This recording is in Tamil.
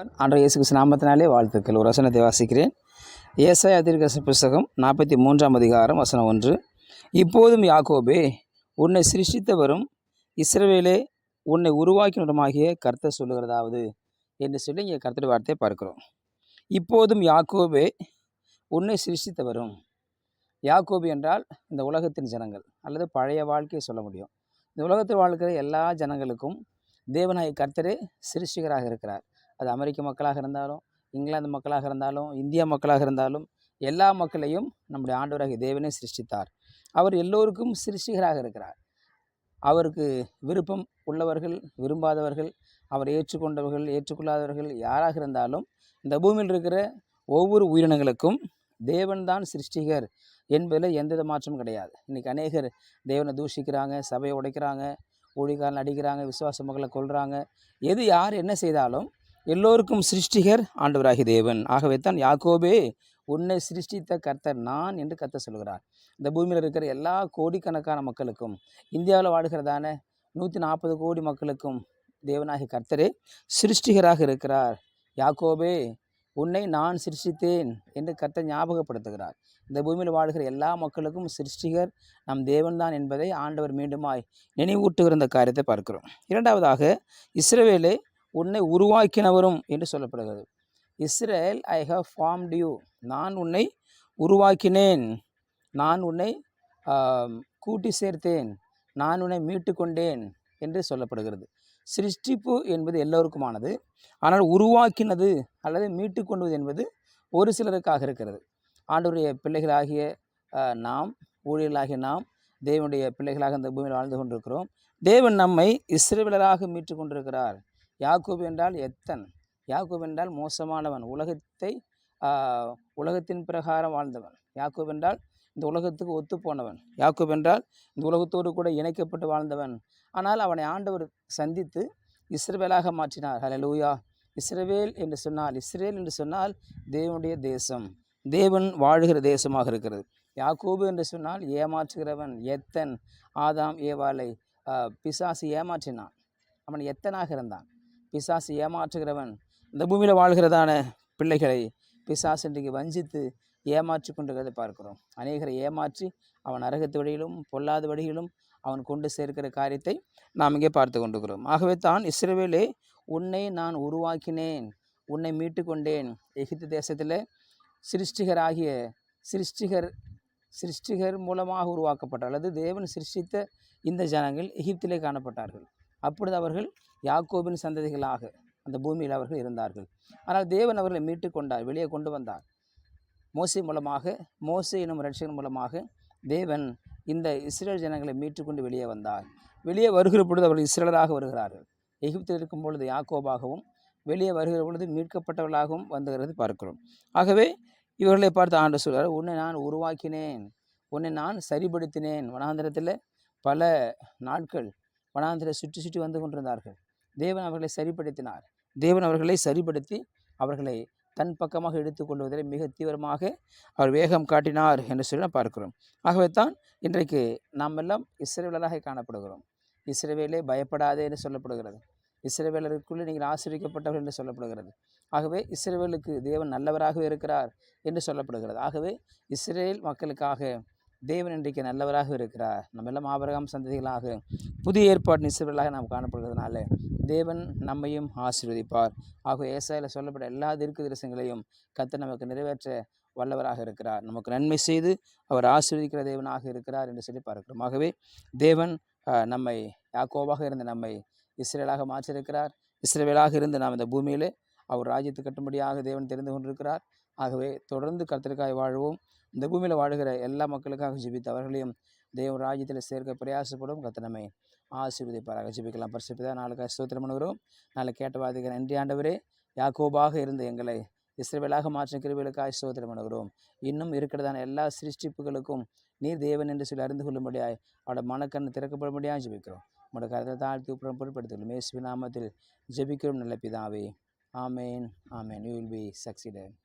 ஆண்டவர் இயேசு கிறிஸ்து நாமத்தினாலே வாழ்த்துக்கள். ஒரு வசனத்தை வாசிக்கிறேன். ஏசாய அதிர்கச புஸ்தகம் நாற்பத்தி மூன்றாம் அதிகாரம் வசனம் ஒன்று. இப்போதும் யாக்கோபே உன்னை சிருஷ்டித்தவரும் இஸ்ரவேலே உன்னை உருவாக்கினருமாகிய கர்த்தர் சொல்லுகிறதாவது என்று சொல்லி இங்கே கர்த்தர் வார்த்தையை பார்க்கிறோம். இப்போதும் யாக்கோபே உன்னை சிருஷ்டித்தவரும். யாக்கோபு என்றால் இந்த உலகத்தின் ஜனங்கள் அல்லது பழைய வாழ்க்கையை சொல்ல முடியும். இந்த உலகத்தில் வாழ்க்கிற எல்லா ஜனங்களுக்கும் தேவநாயக கர்த்தரே சிருஷ்டிகராக இருக்கிறார். அது அமெரிக்க மக்களாக இருந்தாலும் இங்கிலாந்து மக்களாக இருந்தாலும் இந்தியா மக்களாக இருந்தாலும் எல்லா மக்களையும் நம்முடைய ஆண்டவராகிய தேவனே சிருஷ்டித்தார். அவர் எல்லோருக்கும் சிருஷ்டிகராக இருக்கிறார். அவருக்கு விருப்பம் உள்ளவர்கள் விரும்பாதவர்கள் அவர் ஏற்றுக்கொண்டவர்கள் ஏற்றுக்கொள்ளாதவர்கள் யாராக இருந்தாலும் இந்த பூமியில் இருக்கிற ஒவ்வொரு உயிரினங்களுக்கும் தேவன்தான் சிருஷ்டிகர் என்பதில் எந்தவித மாற்றமும் கிடையாது. இன்றைக்கி அநேகர் தேவனை தூஷிக்கிறாங்க சபையை உடைக்கிறாங்க ஊழிகாரன் அடிக்கிறாங்க விசுவாச மக்களை கொள்கிறாங்க எது யார் என்ன செய்தாலும் எல்லோருக்கும் சிருஷ்டிகர் ஆண்டவராகி தேவன். ஆகவே தான் யாக்கோபே உன்னை சிருஷ்டித்த கர்த்தர் நான் என்று கர்த்தர் சொல்கிறார். இந்த பூமியில் இருக்கிற எல்லா கோடிக்கணக்கான மக்களுக்கும் இந்தியாவில் வாடுகிறதான நூற்றி நாற்பது கோடி மக்களுக்கும் தேவனாகிய கர்த்தரே சிருஷ்டிகராக இருக்கிறார். யாக்கோபே உன்னை நான் சிருஷ்டித்தேன் என்று கர்த்தர் ஞாபகப்படுத்துகிறார். இந்த பூமியில் வாழ்கிற எல்லா மக்களுக்கும் சிருஷ்டிகர் நம் தேவன்தான் என்பதை ஆண்டவர் மீண்டுமாய் நினைவூட்டுகிற இந்த காரியத்தை பார்க்கிறோம். இரண்டாவதாக இஸ்ரவேலே உன்னை உருவாக்கினவரும் என்று சொல்லப்படுகிறது. Israel I have formed you நான் உன்னை உருவாக்கினேன். நான் உன்னை கூட்டி சேர்த்தேன். நான் உன்னை மீட்டு கொண்டேன் என்று சொல்லப்படுகிறது. சிருஷ்டிப்பு என்பது எல்லோருக்குமானது. ஆனால் உருவாக்கினது அல்லது மீட்டு கொண்டுவது என்பது ஒரு சிலருக்காக இருக்கிறது. ஆண்டுடைய பிள்ளைகளாகிய நாம் ஊழியர்களாகிய நாம் தேவனுடைய பிள்ளைகளாக இந்த பூமியில் வாழ்ந்து கொண்டிருக்கிறோம். தேவன் நம்மை இஸ்ரேலராக மீட்டு கொண்டிருக்கிறார். யாக்கூப் என்றால் எத்தன். யாக்கூப் என்றால் மோசமானவன். உலகத்தை உலகத்தின் பிரகாரம் வாழ்ந்தவன். யாக்கூப் என்றால் இந்த உலகத்துக்கு ஒத்து போனவன் யாக்கூப் என்றால் இந்த உலகத்தோடு கூட இணைக்கப்பட்டு வாழ்ந்தவன். ஆனால் அவனை ஆண்டவர் சந்தித்து இஸ்ரவேலாக மாற்றினார். ஹலலூயா இஸ்ரவேல் என்று சொன்னால் இஸ்ரேல் என்று சொன்னால் தேவனுடைய தேசம். தேவன் வாழுகிற தேசமாக இருக்கிறது. யாக்கோபு என்று சொன்னால் ஏமாற்றுகிறவன் எத்தன். ஆதாம் ஏவாளை பிசாசு ஏமாற்றினான். அவன் எத்தனாக இருந்தான்? பிசாசு ஏமாற்றுகிறவன் இந்த பூமியில் வாழ்கிறதான பிள்ளைகளை பிசாசு இன்றைக்கு வஞ்சித்து ஏமாற்றி கொண்டிருக்கிறதை பார்க்கிறோம். அநேகரை ஏமாற்றி அவன் அரகத்து வழியிலும் பொல்லாத வழியிலும் அவன் கொண்டு சேர்க்கிற காரியத்தை நாம் இங்கே பார்த்து கொண்டிருக்கிறோம். ஆகவே தான் இஸ்ரேவேலே உன்னை நான் உருவாக்கினேன் உன்னை மீட்டு கொண்டேன். எகிப்து தேசத்தில் சிருஷ்டிகராகிய சிருஷ்டிகர் சிருஷ்டிகர் மூலமாக உருவாக்கப்பட்ட அல்லது தேவன் சிருஷ்டித்த இந்த ஜனங்கள் எகிப்திலே காணப்பட்டார்கள். அப்பொழுது அவர்கள் யாக்கோபின் சந்ததிகளாக அந்த பூமியில் அவர்கள் இருந்தார்கள். ஆனால் தேவன் அவர்களை மீட்டு கொண்டார் வெளியே கொண்டு வந்தார். மோசை மூலமாக மோசை எனும் ரட்சகன் மூலமாக தேவன் இந்த இஸ்ரேல் ஜனங்களை மீட்டுக்கொண்டு வெளியே வந்தார். வெளியே வருகிற பொழுது அவர்கள் இஸ்ரேலராக வருகிறார்கள். எகிப்தில் இருக்கும் பொழுது யாக்கோபாகவும் வெளியே வருகிற பொழுது மீட்கப்பட்டவர்களாகவும் வந்துகிறது பார்க்கிறோம். ஆகவே இவர்களை பார்த்து ஆண்டு சொல்கிறார் உன்னை நான் உருவாக்கினேன் உன்னை நான் சரிபடுத்தினேன் வனாந்திரத்தில் பல நாட்கள் வனாந்திர சுற்றி சுற்றி வந்து கொண்டிருந்தார்கள். தேவன் அவர்களை சரிப்படுத்தினார். தேவன் அவர்களை சரிப்படுத்தி அவர்களை தன் பக்கமாக எடுத்துக்கொள்வதில் மிக தீவிரமாக அவர் வேகம் காட்டினார் என்று சொல்லி நாம் பார்க்கிறோம். ஆகவே தான் இன்றைக்கு நாம் எல்லாம் இஸ்ரேவேலராக காணப்படுகிறோம். இஸ்ரேவேலே பயப்படாதே என்று சொல்லப்படுகிறது. இஸ்ரேவேலருக்குள்ளே நீங்கள் ஆசிரியக்கப்பட்டவர் என்று சொல்லப்படுகிறது. ஆகவே இஸ்ரேவேலுக்கு தேவன் நல்லவராகவே இருக்கிறார் என்று சொல்லப்படுகிறது. ஆகவே இஸ்ரேல் மக்களுக்காக தேவன் இன்றைக்கு நல்லவராக இருக்கிறார். நம்ம எல்லாம் ஆபரகம் சந்ததிகளாக புதிய ஏற்பாடு இஸ்ரவேலாக நாம் காணப்படுகிறதுனால தேவன் நம்மையும் ஆசீர்வதிப்பார். ஆகவே ஏசாயில் சொல்லப்பட்ட எல்லா தீர்க்க தரிசனங்களையும் கத்தை நமக்கு நிறைவேற்ற வல்லவராக இருக்கிறார். நமக்கு நன்மை செய்து அவர் ஆசீர்வதிக்கிற தேவனாக இருக்கிறார் என்று சொல்லி பார்க்கிறோம். ஆகவே தேவன் நம்மை யாக்கோவாக இருந்த நம்மை இஸ்ரேலாக மாற்றியிருக்கிறார். இஸ்ரேலாக இருந்து நாம் இந்த பூமியிலே அவர் ராஜ்யத்தை கட்டும்படியாக தேவன் தெரிந்து கொண்டிருக்கிறார். ஆகவே தொடர்ந்து கர்த்தருக்காய் வாழ்வோம். இந்த பூமியில் வாழுகிற எல்லா மக்களுக்காக ஜிபித்தவர்களையும் அவர்களையும் ராஜ்யத்தில் சேர்க்க பிரயாசப்படும் கத்தனமே ஆசீர்வதிப்பாராக. ஜிபிக்கலாம். பரிசுப்பிதா நாளுக்காக ஸ்தோத்திரம் பண்ணுகிறோம். நாளை கேட்ட நன்றி ஆண்டவரே யாக்கோபாக இருந்த எங்களை இஸ்ரவேலாக மாற்றும் கிருவிகளுக்காக ஸ்தோத்திரம் பண்ணுகிறோம். இன்னும் இருக்கிறதான எல்லா சிருஷ்டிப்புகளுக்கும் நீர் தேவன் என்று சொல்லி அறிந்து கொள்ளும்படியாய் அவரோட மனக்கண் திறக்கப்படும்படியாக ஜெபிக்கிறோம். உங்களோட கருத்தை தாழ்த்தி உப்புறம் பொருட்படுத்துகிறோம் இயேசுவின் நாமத்தில் ஜெபிக்கிறோம். நல்ல பிதாவே. ஆமேன். ஆமேன். You will be succeeded